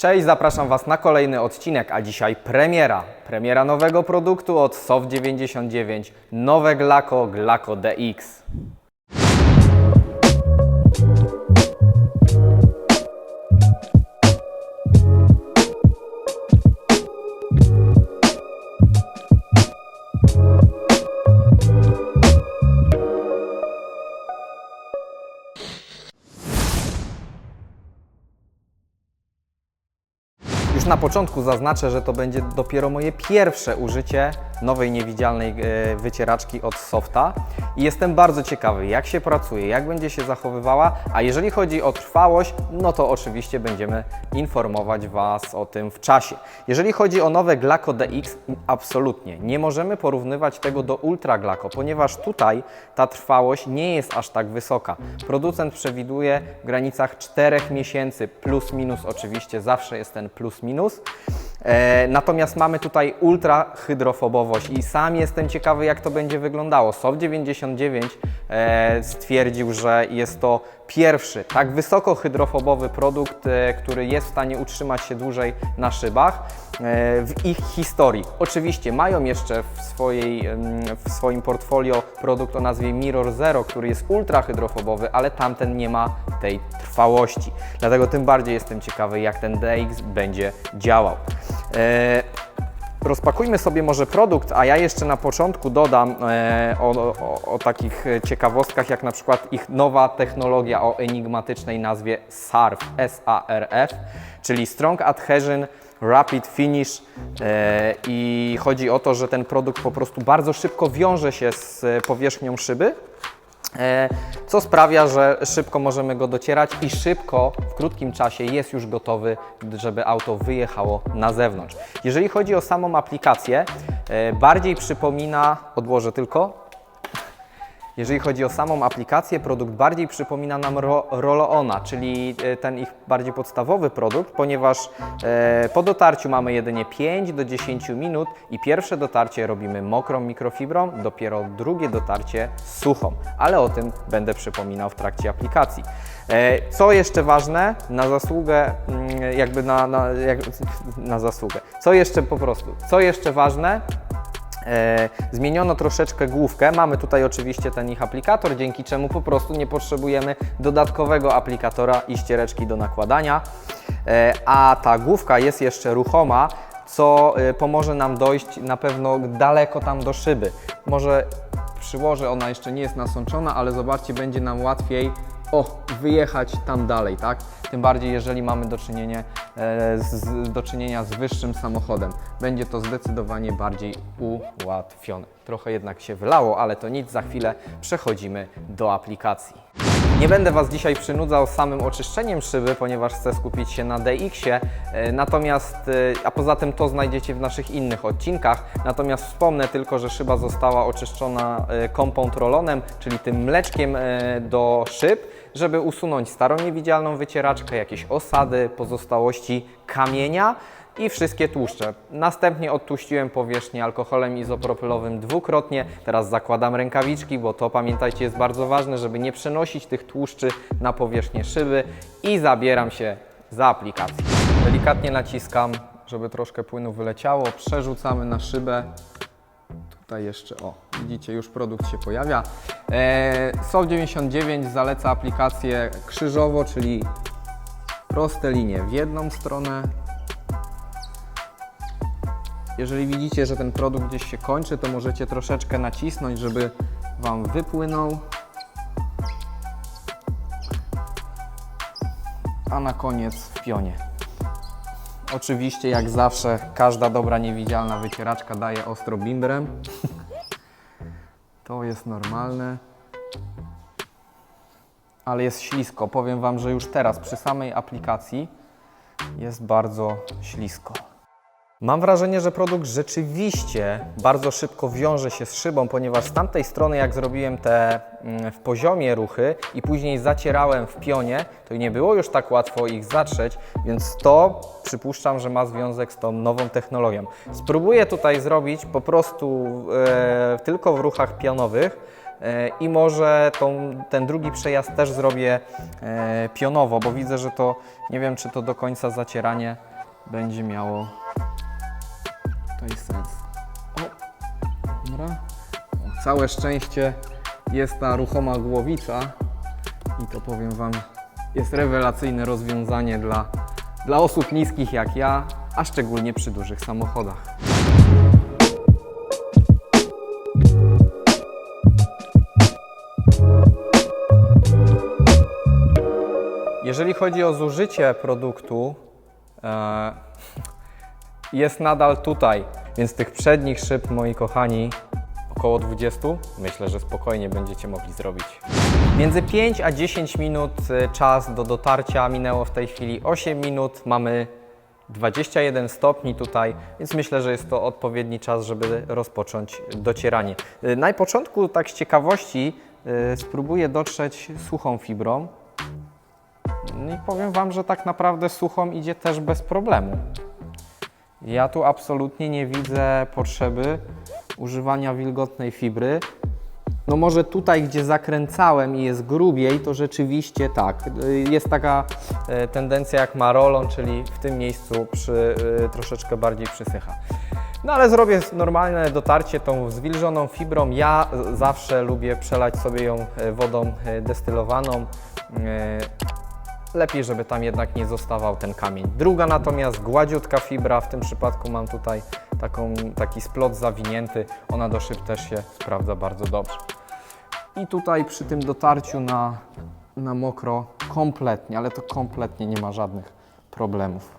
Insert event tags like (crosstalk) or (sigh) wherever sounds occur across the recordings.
Cześć, zapraszam Was na kolejny odcinek, a dzisiaj premiera. Premiera nowego produktu od Soft99, nowe Glaco, Glaco DX. Na początku zaznaczę, że to będzie dopiero moje pierwsze użycie nowej niewidzialnej e, wycieraczki od Softa i jestem bardzo ciekawy, jak się pracuje, jak będzie się zachowywała, a jeżeli chodzi o trwałość, no to oczywiście będziemy informować Was o tym w czasie. Jeżeli chodzi o nowe Glaco DX, absolutnie nie możemy porównywać tego do Ultra Glaco, ponieważ tutaj ta trwałość nie jest aż tak wysoka. Producent przewiduje w granicach 4 miesięcy, plus minus oczywiście, zawsze jest ten plus minus. E, natomiast mamy tutaj ultra hydrofobowość i sam jestem ciekawy, jak to będzie wyglądało. SOF99 e, stwierdził, że jest to pierwszy tak wysoko hydrofobowy produkt, e, który jest w stanie utrzymać się dłużej na szybach e, w ich historii. Oczywiście mają jeszcze w, swojej, w swoim portfolio produkt o nazwie Mirror Zero, który jest ultra hydrofobowy, ale tamten nie ma tej trwałości. Dlatego tym bardziej jestem ciekawy, jak ten DX będzie działał. Rozpakujmy sobie może produkt, a ja jeszcze na początku dodam e, o, o, o takich ciekawostkach, jak na przykład ich nowa technologia o enigmatycznej nazwie SARF, S-A-R-F, czyli Strong Adhesion Rapid Finish e, i chodzi o to, że ten produkt po prostu bardzo szybko wiąże się z powierzchnią szyby, co sprawia, że szybko możemy go docierać i szybko, w krótkim czasie jest już gotowy, żeby auto wyjechało na zewnątrz. Jeżeli chodzi o samą aplikację, e, bardziej przypomina, odłożę tylko, jeżeli chodzi o samą aplikację, produkt bardziej przypomina nam ro, Roll-Ona, czyli e, ten ich bardziej podstawowy produkt, ponieważ e, po dotarciu mamy jedynie 5 do 10 minut i pierwsze dotarcie robimy mokrą mikrofibrą, dopiero drugie dotarcie suchą, ale o tym będę przypominał w trakcie aplikacji. E, co jeszcze ważne, na zasługę, mm, jakby na, na, jak, na zasługę, co jeszcze po prostu, co jeszcze ważne, zmieniono troszeczkę główkę. Mamy tutaj oczywiście ten ich aplikator, dzięki czemu po prostu nie potrzebujemy dodatkowego aplikatora i ściereczki do nakładania. E, a ta główka jest jeszcze ruchoma, co e, pomoże nam dojść na pewno daleko tam do szyby. Może przyłożę, ona jeszcze nie jest nasączona, ale zobaczcie, będzie nam łatwiej o, wyjechać tam dalej, tak? Tym bardziej, jeżeli mamy do czynienia, e, z, do czynienia z wyższym samochodem. Będzie to zdecydowanie bardziej ułatwione. Trochę jednak się wylało, ale to nic, za chwilę przechodzimy do aplikacji. Nie będę Was dzisiaj przynudzał samym oczyszczeniem szyby, ponieważ chcę skupić się na DX-ie, e, natomiast, e, a poza tym to znajdziecie w naszych innych odcinkach. Natomiast wspomnę tylko, że szyba została oczyszczona e, compound rollonem, czyli tym mleczkiem e, do szyb, żeby usunąć starą niewidzialną wycieraczkę, jakieś osady, pozostałości kamienia i wszystkie tłuszcze. Następnie odtłuściłem powierzchnię alkoholem izopropylowym dwukrotnie. Teraz zakładam rękawiczki, bo to pamiętajcie jest bardzo ważne, żeby nie przenosić tych tłuszczy na powierzchnię szyby i zabieram się za aplikację. Delikatnie naciskam, żeby troszkę płynu wyleciało. Przerzucamy na szybę. Tutaj jeszcze, o, widzicie, już produkt się pojawia. E, SOL99 zaleca aplikację krzyżowo, czyli proste linie w jedną stronę. Jeżeli widzicie, że ten produkt gdzieś się kończy, to możecie troszeczkę nacisnąć, żeby Wam wypłynął. A na koniec w pionie. Oczywiście, jak zawsze, każda dobra niewidzialna wycieraczka daje ostro bimbrem. To jest normalne. Ale jest ślisko. Powiem Wam, że już teraz przy samej aplikacji jest bardzo ślisko. Mam wrażenie, że produkt rzeczywiście bardzo szybko wiąże się z szybą, ponieważ z tamtej strony, jak zrobiłem te mm, w poziomie ruchy i później zacierałem w pionie, to nie było już tak łatwo ich zatrzeć, więc to przypuszczam, że ma związek z tą nową technologią. Spróbuję tutaj zrobić po prostu e, tylko w ruchach pionowych, e, i może tą, ten drugi przejazd też zrobię e, pionowo, bo widzę, że to nie wiem, czy to do końca zacieranie będzie miało tutaj sens. O, dobra. O, całe szczęście jest ta ruchoma głowica i to powiem Wam jest rewelacyjne rozwiązanie dla, dla osób niskich jak ja, a szczególnie przy dużych samochodach. Jeżeli chodzi o zużycie produktu, e, jest nadal tutaj, więc tych przednich szyb, moi kochani, około 20, myślę, że spokojnie będziecie mogli zrobić. Między 5 a 10 minut y, czas do dotarcia minęło w tej chwili 8 minut, mamy 21 stopni tutaj, więc myślę, że jest to odpowiedni czas, żeby rozpocząć docieranie. Y, Na początku, tak z ciekawości, y, spróbuję dotrzeć suchą fibrą. I powiem Wam, że tak naprawdę suchą idzie też bez problemu. Ja tu absolutnie nie widzę potrzeby używania wilgotnej fibry. No może tutaj, gdzie zakręcałem i jest grubiej, to rzeczywiście tak. Y, Jest taka e, tendencja jak ma rolon, czyli w tym miejscu przy, y, troszeczkę bardziej przysycha. No ale zrobię normalne dotarcie tą zwilżoną fibrą. Ja y, zawsze lubię przelać sobie ją wodą destylowaną. Lepiej, żeby tam jednak nie zostawał ten kamień. Druga natomiast gładziutka fibra, w tym przypadku mam tutaj taką, taki splot zawinięty, ona do szyb też się sprawdza bardzo dobrze. I tutaj przy tym dotarciu na, na mokro kompletnie, ale to kompletnie nie ma żadnych problemów.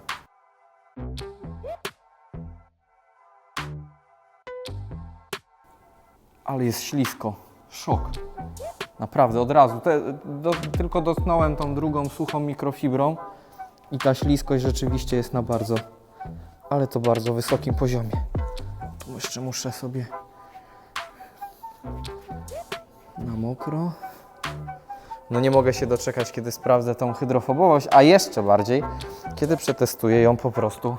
Ale jest ślisko. Szok. Naprawdę, od razu. Te, do, tylko dotknąłem tą drugą suchą mikrofibrą i ta śliskość rzeczywiście jest na bardzo, ale to bardzo wysokim poziomie. Tu jeszcze muszę sobie na mokro. No nie mogę się doczekać, kiedy sprawdzę tą hydrofobowość, a jeszcze bardziej, kiedy przetestuję ją po prostu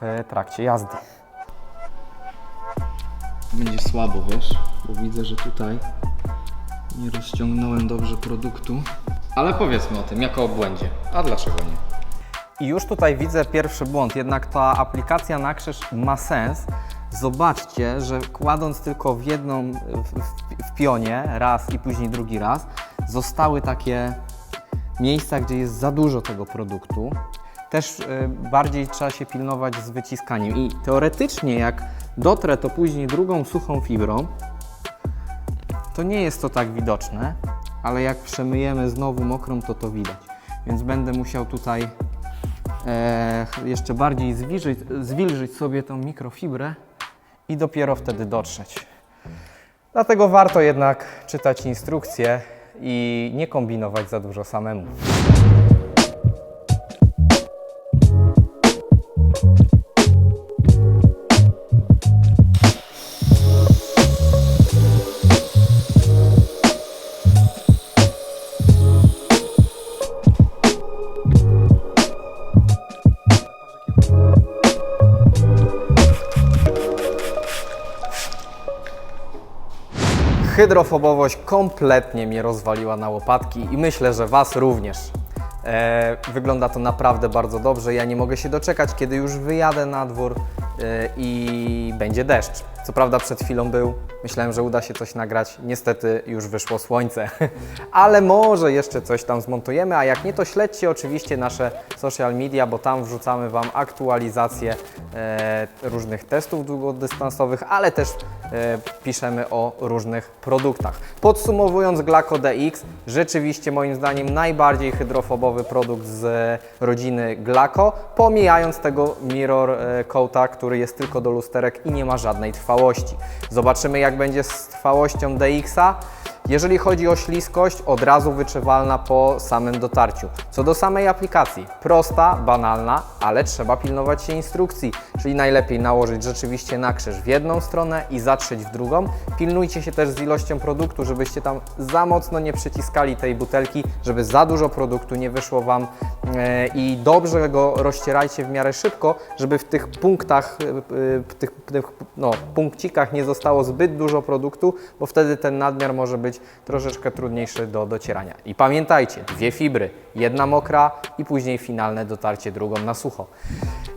w trakcie jazdy. Będzie słabo, wiesz, bo widzę, że tutaj nie rozciągnąłem dobrze produktu. Ale powiedzmy o tym, jako o błędzie. A dlaczego nie? I już tutaj widzę pierwszy błąd, jednak ta aplikacja na krzyż ma sens. Zobaczcie, że kładąc tylko w jedną w, w, pionie raz i później drugi raz, zostały takie miejsca, gdzie jest za dużo tego produktu. Też y, bardziej trzeba się pilnować z wyciskaniem. I teoretycznie, jak dotrę to później drugą suchą fibrą, to nie jest to tak widoczne, ale jak przemyjemy znowu mokrą, to to widać. Więc będę musiał tutaj e, jeszcze bardziej zwilżyć, zwilżyć sobie tą mikrofibrę i dopiero wtedy dotrzeć. Dlatego warto jednak czytać instrukcje i nie kombinować za dużo samemu. Hydrofobowość kompletnie mnie rozwaliła na łopatki i myślę, że Was również. E, wygląda to naprawdę bardzo dobrze. Ja nie mogę się doczekać, kiedy już wyjadę na dwór e, i będzie deszcz. Co prawda przed chwilą był, myślałem, że uda się coś nagrać. Niestety już wyszło słońce, (laughs) ale może jeszcze coś tam zmontujemy, a jak nie, to śledźcie oczywiście nasze social media, bo tam wrzucamy Wam aktualizacje e, różnych testów długodystansowych, ale też e, piszemy o różnych produktach. Podsumowując, Glaco DX, rzeczywiście moim zdaniem najbardziej hydrofobowy produkt z rodziny Glaco, pomijając tego mirror e, coata, który jest tylko do lusterek i nie ma żadnej trwałości. Zobaczymy jak będzie z trwałością DX-a. Jeżeli chodzi o śliskość, od razu wyczuwalna po samym dotarciu. Co do samej aplikacji, prosta, banalna, ale trzeba pilnować się instrukcji, czyli najlepiej nałożyć rzeczywiście na krzyż w jedną stronę i zatrzeć w drugą. Pilnujcie się też z ilością produktu, żebyście tam za mocno nie przyciskali tej butelki, żeby za dużo produktu nie wyszło Wam e, i dobrze go rozcierajcie w miarę szybko, żeby w tych punktach, e, e, w tych, tych no, punkcikach nie zostało zbyt dużo produktu, bo wtedy ten nadmiar może być troszeczkę trudniejszy do docierania. I pamiętajcie, dwie fibry, jedna mokra i później finalne dotarcie drugą na sucho.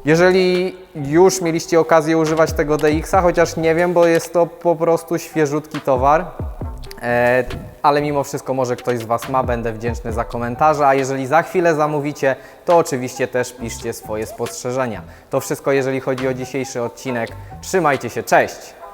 Jeżeli już mieliście okazję używać tego DX-a, chociaż nie wiem, bo jest to po prostu świeżutki towar, E, ale mimo wszystko może ktoś z Was ma, będę wdzięczny za komentarze, a jeżeli za chwilę zamówicie, to oczywiście też piszcie swoje spostrzeżenia. To wszystko jeżeli chodzi o dzisiejszy odcinek. Trzymajcie się, cześć!